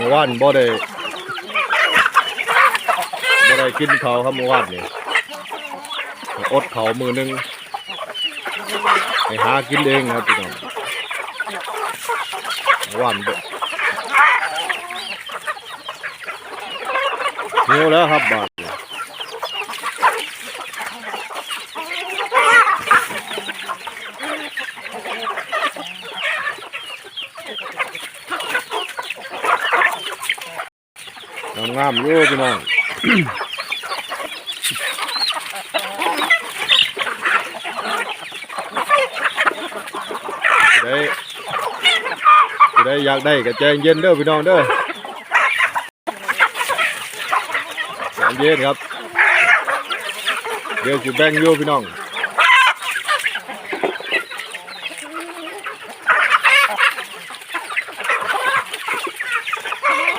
มื่อวานบ่ได้บ่ได้กินเขาครับเมื่อวานนี่อดเขามือหนึงไปหากินเองครับพี่น้องเมื่อวานบ่หิวแล้วครับบาดนี้ งามๆอยู่พี่น้องได้ได้อยากได้ก็ใจเย็นเด้อพี่น้องเด้อใจเย็นครับเดี๋ยวจะแบ่งอยู่พี่น้อง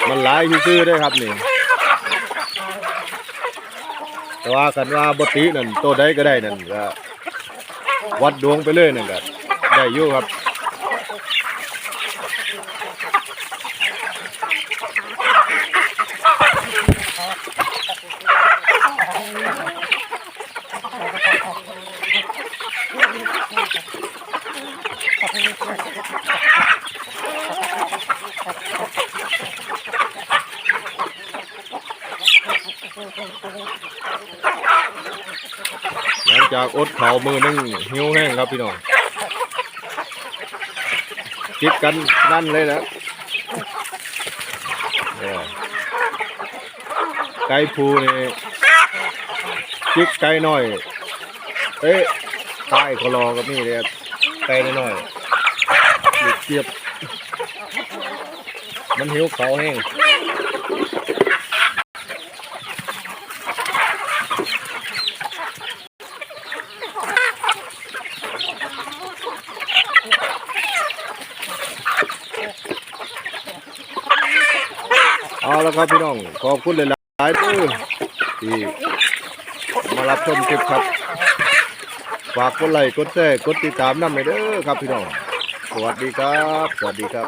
มันหลายซื่อๆได้ครับนี่ แต่ว่ากันว่าบตินั่นตัวใดก็ได้นั่นก็วัดดวงไปเลยนั่นก็ได้อยู่ครับ หลังจากอดเข่ามือหนึงหิวแห้งครับพี่น้องจิบกันนั่นเลยนะไก่ผูนี่จิกไก่หน้อย เอ๊ะใต้คลอกับนี่เลยครับไก่หน้อยเจี๊ยบ มันหิวเขาแห้ง เอาละครับพี่น้องขอบคุณหลายๆที่ที่มารับชมคลิปครับ ฝากกดไลค์กดแชร์กดติดตามน้ำไปเด้อครับพี่น้อง สวัสดีครับ สวัสดีครับ